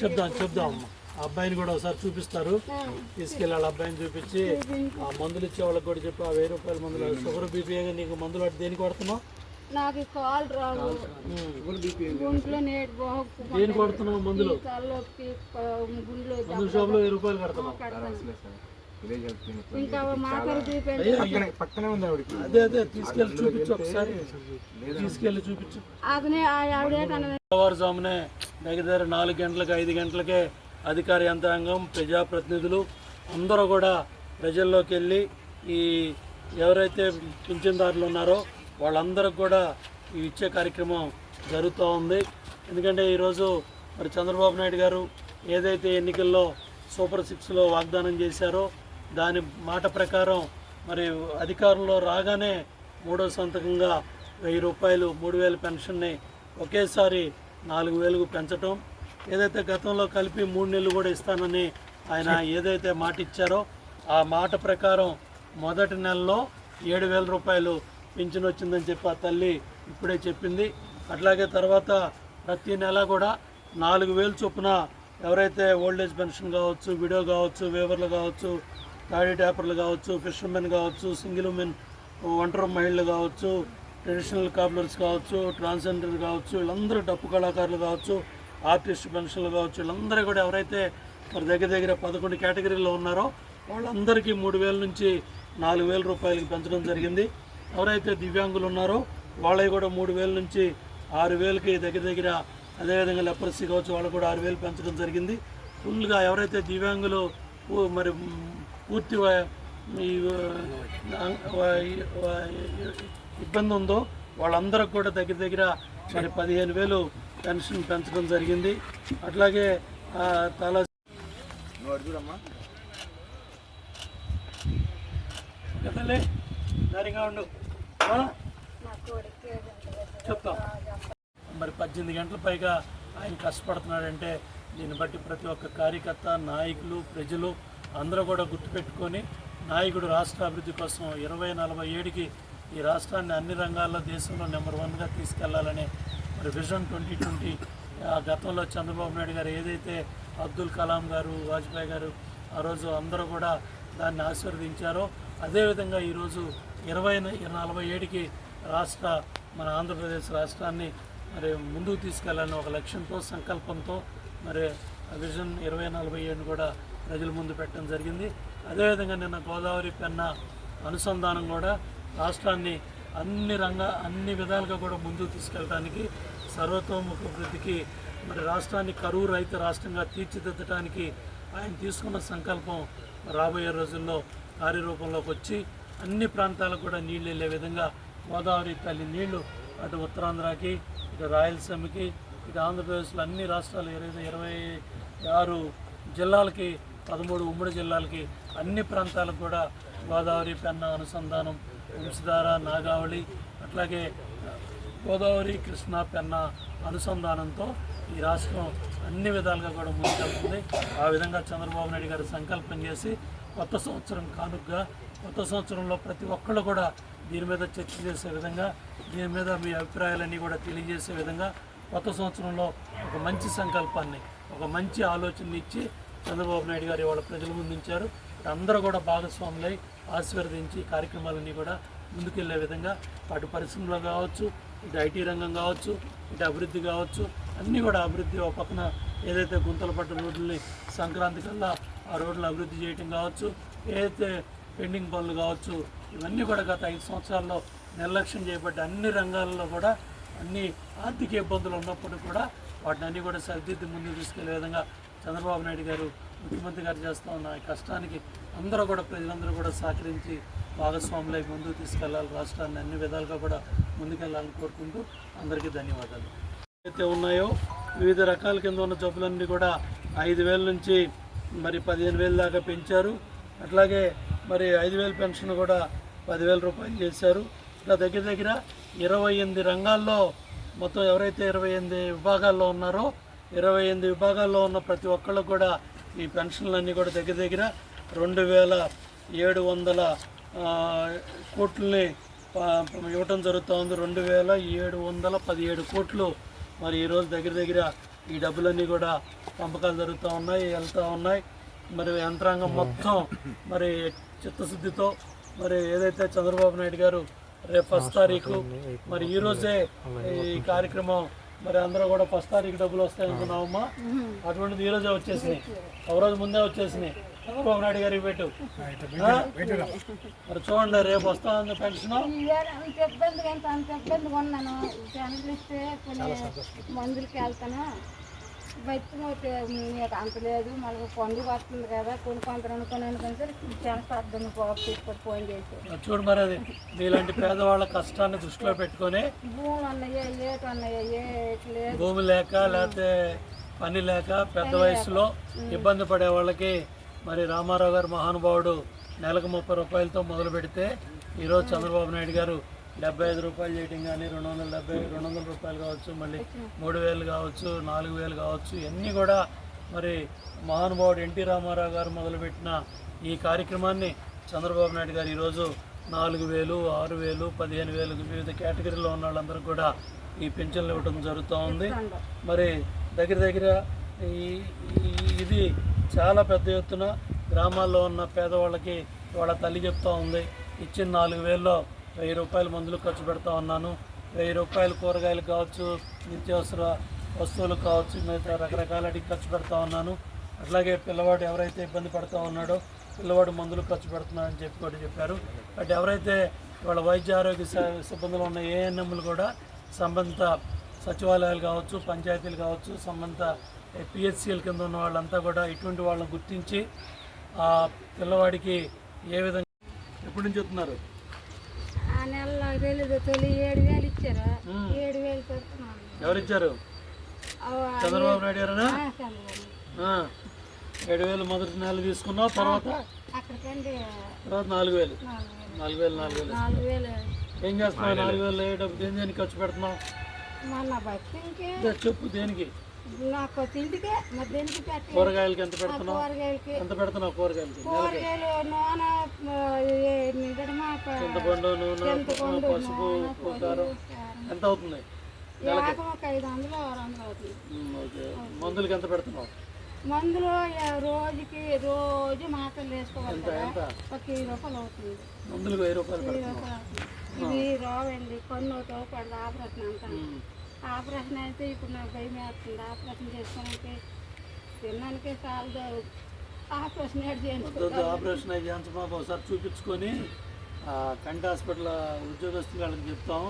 చెప్దాం చెప్దాం. అబ్బాయిని కూడా ఒకసారి చూపిస్తారు. తీసుకెళ్ళి వాళ్ళ అబ్బాయిని చూపించి ఆ మందులు ఇచ్చే వాళ్ళకి కూడా చెప్పి ఆ వెయ్యి రూపాయల మందులు షుగర్ బీపీ నీకు మందులు అటు దేనికి కొడుతున్నావు నాకు కాలు రావు గుంట్లో నేటి బాగు దేనికి కొడుతున్నావు మందులు? తలనొప్పి మందుల షాప్లో వెయ్యి రూపాయలు కడుతున్నావు. ఇంకా అయ్యో. పక్కనే ఉంది ఆవిడకి. అదే అదే తీసుకెళ్ళి చూపించు ఒకసారి. తీసుకెళ్ళి చూపించు. అతనే ఆవిడే తెల్లవారుజామునే దగ్గర నాలుగు గంటలకు ఐదు గంటలకే అధికార యంత్రాంగం ప్రజాప్రతినిధులు అందరూ కూడా ప్రజల్లోకి వెళ్ళి ఈ ఎవరైతే పింఛన్దారులు ఉన్నారో వాళ్ళందరికి కూడా ఈ ఇచ్చే కార్యక్రమం జరుగుతూ ఉంది. ఎందుకంటే ఈరోజు మరి చంద్రబాబు నాయుడు గారు ఏదైతే ఎన్నికల్లో సూపర్ సిక్స్లో వాగ్దానం చేశారో దాని మాట ప్రకారం మరి అధికారంలో రాగానే మూడో సంతకంగా వెయ్యి రూపాయలు మూడు వేల పెన్షన్ని ఒకేసారి నాలుగు వేలకు పెంచటం. ఏదైతే గతంలో కలిపి మూడు నెలలు కూడా ఇస్తానని ఆయన ఏదైతే మాట ఇచ్చారో ఆ మాట ప్రకారం మొదటి నెలలో ఏడు వేల రూపాయలు పింఛన్ వచ్చిందని చెప్పి ఆ తల్లి ఇప్పుడే చెప్పింది. అట్లాగే తర్వాత ప్రతి నెల కూడా నాలుగు వేలు చొప్పున ఎవరైతే ఓల్డేజ్ పెన్షన్ కావచ్చు విడో కావచ్చు వేవర్లు కావచ్చు తాడీ ట్యాపర్లు కావచ్చు ఫిషర్మెన్ కావచ్చు సింగిల్ ఉమెన్ ఒంటరి మహిళలు కావచ్చు ట్రెడిషనల్ కాపులర్స్ కావచ్చు ట్రాన్స్జెండర్ కావచ్చు వీళ్ళందరూ డప్పు కళాకారులు కావచ్చు ఆర్టిస్ట్ పెన్షన్లు కావచ్చు వీళ్ళందరూ కూడా ఎవరైతే మరి దగ్గర దగ్గర పదకొండు కేటగిరీలో ఉన్నారో వాళ్ళందరికీ మూడు వేల నుంచి నాలుగు వేల రూపాయలకి పెంచడం జరిగింది. ఎవరైతే దివ్యాంగులు ఉన్నారో వాళ్ళవి కూడా మూడు వేల నుంచి ఆరు వేలకి దగ్గర దగ్గర అదేవిధంగా లెపరసీ కావచ్చు వాళ్ళు కూడా ఆరు వేలు పెంచడం జరిగింది. ఫుల్గా ఎవరైతే దివ్యాంగులు మరి పూర్తి ఈ ఇబ్బంది ఉందో వాళ్ళందరికి కూడా దగ్గర దగ్గర మరి పదిహేను వేలు పెన్షన్ పెంచడం జరిగింది. అట్లాగే ఆ, తల ధైర్యంగా ఉండు. మరి పద్దెనిమిది గంటల పైగా ఆయన కష్టపడుతున్నాడంటే దీన్ని బట్టి ప్రతి ఒక్క కార్యకర్త నాయకులు ప్రజలు అందరూ కూడా గుర్తుపెట్టుకొని నాయకుడు రాష్ట్ర అభివృద్ధి కోసం ఇరవై నలభై ఏడుకి ఈ రాష్ట్రాన్ని అన్ని రంగాల్లో దేశంలో నెంబర్ వన్గా తీసుకెళ్ళాలనే మరి విజన్ ట్వంటీ ట్వంటీ గతంలో చంద్రబాబు నాయుడు గారు ఏదైతే అబ్దుల్ కలాం గారు వాజ్పేయి గారు ఆ రోజు అందరూ కూడా దాన్ని ఆశీర్వదించారో అదేవిధంగా ఈరోజు ఇరవై నలభై ఏడుకి రాష్ట్ర మన ఆంధ్రప్రదేశ్ రాష్ట్రాన్ని మరి ముందుకు తీసుకెళ్ళాలని ఒక లక్ష్యంతో సంకల్పంతో మరి ఆ విజన్ ఇరవై నలభై ఏడుని కూడా ప్రజల ముందు పెట్టడం జరిగింది. అదేవిధంగా నిన్న గోదావరి పెన్న అనుసంధానం కూడా రాష్ట్రాన్ని అన్ని రంగ అన్ని విధాలుగా కూడా ముందుకు తీసుకెళ్ళడానికి సర్వతోముఖ అభివృద్ధికి మరి రాష్ట్రాన్ని కరువు రహిత రాష్ట్రంగా తీర్చిదిద్దడానికి ఆయన తీసుకున్న సంకల్పం రాబోయే రోజుల్లో కార్యరూపంలోకి వచ్చి అన్ని ప్రాంతాలకు కూడా నీళ్ళు వెళ్ళే విధంగా గోదావరి తల్లి నీళ్ళు అటు ఉత్తరాంధ్రకి ఇటు రాయలసీమకి ఇటు ఆంధ్రప్రదేశ్లో అన్ని రాష్ట్రాలు ఇరవై ఇరవై ఆరు జిల్లాలకి పదమూడు ఉమ్మడి జిల్లాలకి అన్ని ప్రాంతాలకు కూడా గోదావరి పెన్న అనుసంధానం వంశధార నాగావళి అట్లాగే గోదావరి కృష్ణా పెన్న అనుసంధానంతో ఈ రాష్ట్రం అన్ని విధాలుగా కూడా ముందుకెళ్తుంది ఆ విధంగా చంద్రబాబు నాయుడు గారు సంకల్పం చేసి కొత్త సంవత్సరం కానుగ్గా కొత్త సంవత్సరంలో ప్రతి ఒక్కళ్ళు కూడా దీని మీద చర్చ చేసే విధంగా దీని మీద మీ అభిప్రాయాలన్నీ కూడా తెలియజేసే విధంగా కొత్త సంవత్సరంలో ఒక మంచి సంకల్పాన్ని ఒక మంచి ఆలోచనని ఇచ్చి చంద్రబాబు నాయుడు గారు ఇవాళ ప్రజల ముందుంచారు అందరూ కూడా భాగస్వాములై ఆశీర్వదించి కార్యక్రమాలన్నీ కూడా ముందుకెళ్ళే విధంగా అటు పరిశ్రమలో కావచ్చు ఇటు ఐటీ రంగం కావచ్చు ఇటు అభివృద్ధి కావచ్చు అన్నీ కూడా అభివృద్ధి ఒక పక్కన ఏదైతే గుంతలు పట్టిన రోడ్లని సంక్రాంతి కల్లా ఆ రోడ్లను అభివృద్ధి చేయటం కావచ్చు ఏదైతే పెండింగ్ పనులు కావచ్చు ఇవన్నీ కూడా గత ఐదు సంవత్సరాల్లో నిర్లక్ష్యం చేయబడ్డ అన్ని రంగాల్లో కూడా అన్ని ఆర్థిక ఇబ్బందులు ఉన్నప్పుడు కూడా వాటిని అన్నీ కూడా సరిదిద్ది ముందుకు తీసుకెళ్ళే విధంగా చంద్రబాబు నాయుడు గారు ముఖ్యమంత్రి గారు చేస్తూ ఉన్న ఈ కష్టానికి అందరూ కూడా ప్రజలందరూ కూడా సహకరించి భాగస్వాములై ముందుకు తీసుకెళ్ళాలి. రాష్ట్రాన్ని అన్ని విధాలుగా కూడా ముందుకెళ్ళాలని కోరుకుంటూ అందరికీ ధన్యవాదాలు. అయితే ఉన్నాయో వివిధ రకాల కింద ఉన్న జబ్బులన్నీ కూడా ఐదు వేల నుంచి మరి పదిహేను వేల దాకా పెంచారు. అట్లాగే మరి ఐదు వేల పెన్షన్ కూడా పదివేల రూపాయలు చేశారు. ఇలా దగ్గర దగ్గర ఇరవై ఎనిమిది రంగాల్లో మొత్తం ఎవరైతే ఇరవై ఎనిమిది విభాగాల్లో ఉన్నారో ఇరవై ఎనిమిది విభాగాల్లో ఉన్న ప్రతి ఒక్కళ్ళకు కూడా ఈ పెన్షన్లన్నీ కూడా దగ్గర దగ్గర రెండు వేల ఏడు వందల కోట్లని ఇవ్వటం జరుగుతూ ఉంది రెండు వేల ఏడు వందల పదిహేడు కోట్లు మరి ఈరోజు దగ్గర దగ్గర ఈ డబ్బులన్నీ కూడా పంపకాలు జరుగుతూ ఉన్నాయి వెళ్తూ ఉన్నాయి. మరి యంత్రాంగం మొత్తం మరి చిత్తశుద్ధితో మరి ఏదైతే చంద్రబాబు నాయుడు గారు రేపు ఫస్ట్ తారీఖు మరి ఈరోజే ఈ కార్యక్రమం మరి అందరూ కూడా ఫస్ట్ తారీఖు డబ్బులు వస్తాయి అనుకున్నామమ్మా అటువంటిది ఈ రోజే వచ్చేసినాయి. ఒక రోజు ముందే వచ్చేసినాయి. చంద్రబాబు నాయుడు గారికి పెట్టు? మరి చూడండి రేపు వస్తా ఉంది పెన్షన్ ఇబ్బందిగా ఉన్నాను. మందులకి వెళ్తాను. బతికి మీకు అంత లేదు. మళ్ళీ పండుగ వస్తుంది కదా కొన్ని కొంత అనుకుని అనుకుని సరే చాలా బాబు తీసుకొని ఫోన్ చేసి చూడు మరి అది. మీలాంటి పేదవాళ్ళ కష్టాన్ని దృష్టిలో పెట్టుకొని భూములు అన్నయ్య ఏటు అన్నయ్య లేదు. భూమి లేక లేకపోతే పని లేక పెద్ద వయసులో ఇబ్బంది పడే వాళ్ళకి మరి రామారావు గారు మహానుభావుడు నెలకు ముప్పై రూపాయలతో మొదలు పెడితే ఈరోజు చంద్రబాబు నాయుడు గారు డెబ్బై ఐదు రూపాయలు చేయటం కానీ రెండు వందల డెబ్బై రెండు వందల రూపాయలు కావచ్చు మళ్ళీ మూడు వేలు కావచ్చు నాలుగు వేలు కావచ్చు ఇవన్నీ కూడా మరి మహానుభావుడు ఎన్టీ రామారావు గారు మొదలుపెట్టిన ఈ కార్యక్రమాన్ని చంద్రబాబు నాయుడు గారు ఈరోజు నాలుగు వేలు ఆరు వేలు పదిహేను వేలు వివిధ కేటగిరీలో ఉన్న వాళ్ళందరూ కూడా ఈ పెన్షన్లు ఇవ్వడం జరుగుతూ ఉంది. మరి దగ్గర దగ్గర ఈ ఇది చాలా పెద్ద ఎత్తున గ్రామాల్లో ఉన్న పేదవాళ్ళకి వాళ్ళ తల్లి చెప్తూ ఉంది. ఇచ్చిన నాలుగు వేల్లో వెయ్యి రూపాయలు మందులు ఖర్చు పెడతా ఉన్నాను. వెయ్యి రూపాయలు కూరగాయలు కావచ్చు నిత్యావసర వస్తువులు కావచ్చు మిగతా రకరకాలటికి ఖర్చు పెడతా ఉన్నాను. అట్లాగే పిల్లవాడు ఎవరైతే ఇబ్బంది పడుతూ ఉన్నాడో పిల్లవాడు మందులు ఖర్చు పెడుతున్నాడని చెప్పి కూడా చెప్పారు. బట్ ఎవరైతే వాళ్ళ వైద్య ఆరోగ్య స- సిబ్బందులు ఉన్న ఏఎన్ఎంలు కూడా సంబంధిత సచివాలయాలు కావచ్చు పంచాయతీలు కావచ్చు సంబంధిత పిహెచ్సిఎల్ కింద ఉన్న వాళ్ళంతా కూడా ఇటువంటి వాళ్ళని గుర్తించి ఆ పిల్లవాడికి ఏ విధంగా ఎప్పటి నుంచి వస్తున్నారు? నెలలో తెలీదు తొలి ఏడు వేలు ఇచ్చారు. ఏడు వేలు పెడుతున్నాను ఎవరిచ్చారు? అవ- చంద్రబాబు నాయుడు. ఆ. ఏడు వేలు మొదటి నెల తీసుకున్నావు తర్వాత? తర్వాత నాలుగు వేలు. నాలుగు వేలు. నాలుగు వేలు నాలుగు ఏం చేస్తున్నావు? నాలుగు వేలు. ఏ డబ్బు దేని దేనికి ఖర్చు పెడుతున్నావు? చెప్పు దేనికి? నాకు తిండికే మరి దేనికి పెట్టి కూరగాయలకి ఎంత పెడుతున్నావు? కూరగాయలకి ఎంత పెడుతున్నావు కూరగాయలకి? కూరగాయలు నూనె చింతపండు నూనె పసుపు కారం. ఎంత అవుతుంది? ఒక ఐదు వందలు ఆరు వందలు అవుతుంది. మందులకి ఎంత పెడుతున్నావు? మందులు రోజుకి రోజు మాత్రలు వేసుకోవాలి ఒక వెయ్యి రూపాయలు అవుతుంది. మందులకు వెయ్యి రూపాయలు వెయ్యి రూపాయలు. ఇది రావండి కొన్ని ఒకటి ఆపరేషన్ అంటాను. ఆపరేషన్ అయితే ఇప్పుడు నాకు భయం వేస్తుంది. ఆపరేషన్ చేసుకోవడానికి తినడానికి చాలదు. ఆపరేషన్ ఏడు ఆపరేషన్ అయ్యి చేయించమాకు ఒకసారి చూపించుకొని ఆ, కంటి హాస్పిటల్ ఉద్యోగస్తులు వాళ్ళకి చెప్తాం.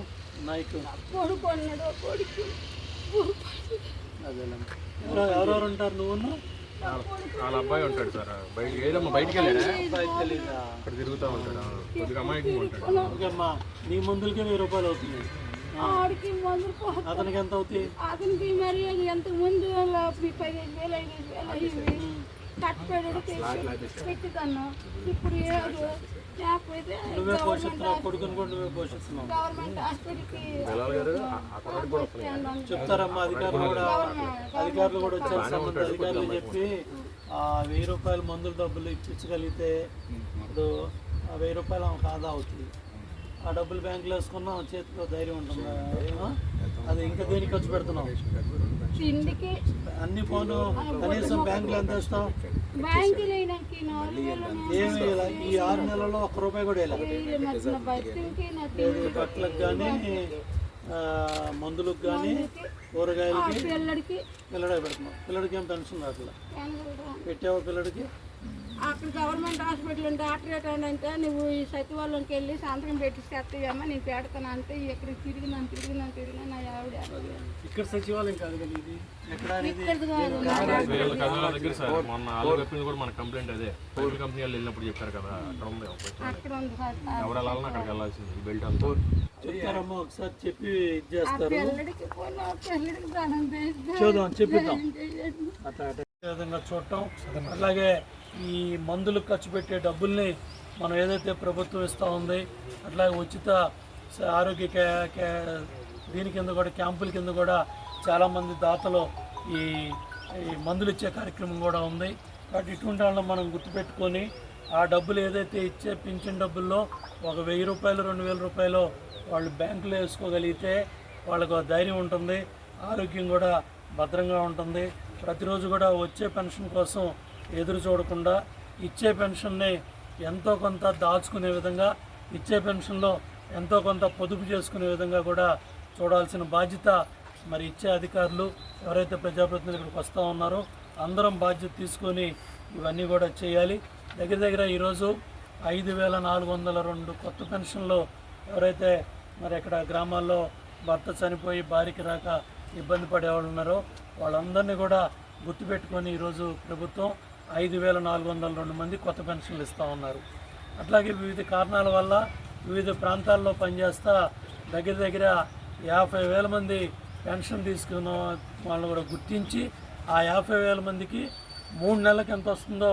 నాయక్. కొడుకున్నాడు కొడుకు ఎవరెవరు ఉంటారు? నువ్వు వాళ్ళ అబ్బాయి ఉంటాడు సార్. బయట ఏదమ్మా బయటికి వెళ్ళాడా? అక్కడ తిరుగుతూ ఉంటాడు. కొద్దిగా అమాయకంగా ఉంటాడు. ఓకే అమ్మా నీ మందులకే వెయ్యి రూపాయలు అవుతుంది ఆడికి మందులు అతనికి ఎంత అవుతాయి? అతనికి మరి ఎంత ముందు పదిహేను వేలు ఐదు వేలు అయ్యింది కట్టపెడు పెట్టుతాను ఇప్పుడు ఏడు లేకపోతే గవర్నమెంట్ హాస్పిటల్కి చెప్తారమ్మా అధికారులు కూడా అధికారులు కూడా వచ్చారు అధికారులు చెప్పి ఆ వెయ్యి రూపాయల మందుల డబ్బులు ఇప్పించగలిగితే ఇప్పుడు ఆ వెయ్యి రూపాయలు ఆమెకు ఆదా అవుతుంది. ఆ డబ్బులు బ్యాంకులో వేసుకున్నా చేతిలో ధైర్యం ఉంటుంది? అది ఇంకా దేనికి ఖర్చు పెడుతున్నావు? తిండికి అన్ని ఫోను కనీసం బ్యాంకులో ఎంత వేలు ఏమి ఇలా ఈ ఆరు నెలల్లో ఒక్క రూపాయి కూడా వేయలే. ఏది బట్టలకు కానీ మందులకు కానీ కూరగాయలకి పిల్లడికి. పిల్లడే పెడుతున్నావు. పిల్లడికి ఏం పెన్షన్ రావట్లే? వెనకలు పెట్టావా పిల్లడికి? అక్కడ గవర్నమెంట్ హాస్పిటల్ డాక్టర్ ఏంటంటే నువ్వు ఈ సచివాలయంకి వెళ్ళి సంతకం పెట్టిస్తామ్మా నేను పెడతాను అంటే ఇక్కడికి తిరిగినాను తిరిగినాను తిరిగినాను నా ఆవిడ ఇక్కడ సచివాలయం కాదు కదా ఇది? కంప్లైంట్ అదే. టోల్ కంపెనీ వాళ్ళు వెళ్ళినప్పుడు చెప్పారు కదా అక్కడ ఉంది ఒక question. అక్కడ ఉంది సార్. ఎవరు వెళ్ళాలన్నా అక్కడికి వెళ్ళాల్సింది ఈ బెల్ట్ అంతా. చెప్తారమ్మా ఒకసారి చెప్పి ఇది చేస్తారు చూద్దాం చెప్పిద్దాం. అట్లా అట్లా. ఈ విధంగా చూడటం. అలాగే ఈ మందులు ఖర్చు పెట్టే డబ్బుల్ని మనం ఏదైతే ప్రభుత్వం ఇస్తూ ఉంది అట్లాగే ఉచిత ఆరోగ్య దీని కింద కూడా క్యాంపుల కింద కూడా చాలామంది దాతలు ఈ ఈ మందులు ఇచ్చే కార్యక్రమం కూడా ఉంది. కాబట్టి ఇటువంటి వాళ్ళని మనం గుర్తుపెట్టుకొని ఆ డబ్బులు ఏదైతే ఇచ్చే పింఛన్ డబ్బుల్లో ఒక వెయ్యి రూపాయలు రెండు వేల రూపాయలు వాళ్ళు బ్యాంకులో వేసుకోగలిగితే వాళ్ళకు ధైర్యం ఉంటుంది ఆరోగ్యం కూడా భద్రంగా ఉంటుంది. ప్రతిరోజు కూడా వచ్చే పెన్షన్ కోసం ఎదురు చూడకుండా ఇచ్చే పెన్షన్ని ఎంతో కొంత దాచుకునే విధంగా ఇచ్చే పెన్షన్లో ఎంతో కొంత పొదుపు చేసుకునే విధంగా కూడా చూడాల్సిన బాధ్యత మరి ఇచ్చే అధికారులు ఎవరైతే ప్రజాప్రతినిధులు ఇక్కడికి వస్తూ ఉన్నారో అందరం బాధ్యత తీసుకొని ఇవన్నీ కూడా చేయాలి. దగ్గర దగ్గర ఈరోజు ఐదు వేల నాలుగు వందల రెండు కొత్త పెన్షన్లు ఎవరైతే మరి ఇక్కడ గ్రామాల్లో భర్త చనిపోయి భార్యకి రాక ఇబ్బంది పడేవాళ్ళు ఉన్నారో వాళ్ళందరినీ కూడా గుర్తుపెట్టుకొని ఈరోజు ప్రభుత్వం ఐదు వేల నాలుగు వందల రెండు మంది కొత్త పెన్షన్లు ఇస్తూ ఉన్నారు. అట్లాగే వివిధ కారణాల వల్ల వివిధ ప్రాంతాల్లో పనిచేస్తా దగ్గర దగ్గర యాభై వేల మంది పెన్షన్ తీసుకున్న వాళ్ళని కూడా గుర్తించి ఆ యాభై వేల మందికి మూడు నెలలకు ఎంత వస్తుందో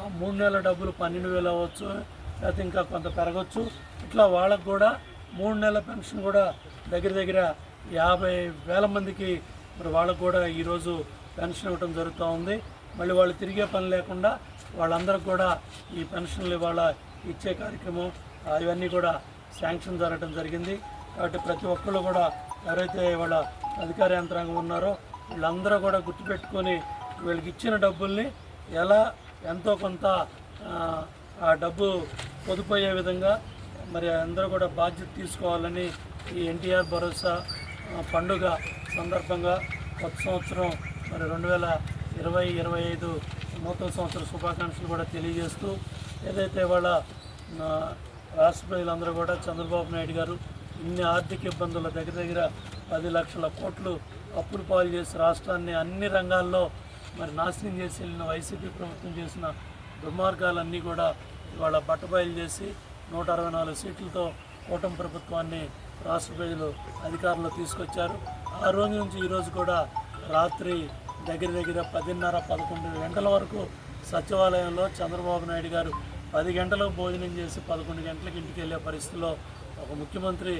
ఆ మూడు నెలల డబ్బులు పన్నెండు వేలు అవ్వచ్చు లేకపోతే ఇంకా కొంత పెరగచ్చు. ఇట్లా వాళ్ళకు కూడా మూడు నెలల పెన్షన్ కూడా దగ్గర దగ్గర యాభై వేల మందికి మరి వాళ్ళకు కూడా ఈరోజు పెన్షన్ ఇవ్వడం జరుగుతూ ఉంది. మళ్ళీ వాళ్ళు తిరిగే పని లేకుండా వాళ్ళందరూ కూడా ఈ పెన్షన్లు ఇవాళ ఇచ్చే కార్యక్రమం అవన్నీ ఇవన్నీ కూడా శాంక్షన్ జరగడం జరిగింది. కాబట్టి ప్రతి ఒక్కళ్ళు కూడా ఎవరైతే వాళ్ళ అధికార యంత్రాంగం ఉన్నారో వీళ్ళందరూ కూడా గుర్తుపెట్టుకొని వీళ్ళకి ఇచ్చిన డబ్బుల్ని ఎలా ఎంతో కొంత ఆ, డబ్బు పొదుపు అయ్యే విధంగా మరి అందరూ కూడా బాధ్యత తీసుకోవాలని ఈ ఎన్టీఆర్ భరోసా పండుగ సందర్భంగా కొత్త సంవత్సరం మరి రెండు వేల ఇరవై ఇరవై ఐదు నూతన సంవత్సర శుభాకాంక్షలు కూడా తెలియజేస్తూ ఏదైతే వాళ్ళ రాష్ట్ర ప్రజలందరూ కూడా చంద్రబాబు నాయుడు గారు ఇన్ని ఆర్థిక ఇబ్బందుల దగ్గర దగ్గర పది లక్షల కోట్లు అప్పులు పాలు చేసి రాష్ట్రాన్ని అన్ని రంగాల్లో మరి నాశనం చేసి వెళ్ళిన వైసీపీ ప్రభుత్వం చేసిన దుర్మార్గాలన్నీ కూడా ఇవాళ బట్టబయలు చేసి నూట అరవై నాలుగు సీట్లతో కూటమి ప్రభుత్వాన్ని రాష్ట్ర ప్రజలు అధికారంలో తీసుకొచ్చారు. ఆ రోజు నుంచి ఈరోజు కూడా రాత్రి దగ్గర దగ్గర పదిన్నర పదకొండు గంటల వరకు సచివాలయంలో చంద్రబాబు నాయుడు గారు పది గంటలకు భోజనం చేసి పదకొండు గంటలకు ఇంటికి వెళ్ళే పరిస్థితిలో ఒక ముఖ్యమంత్రి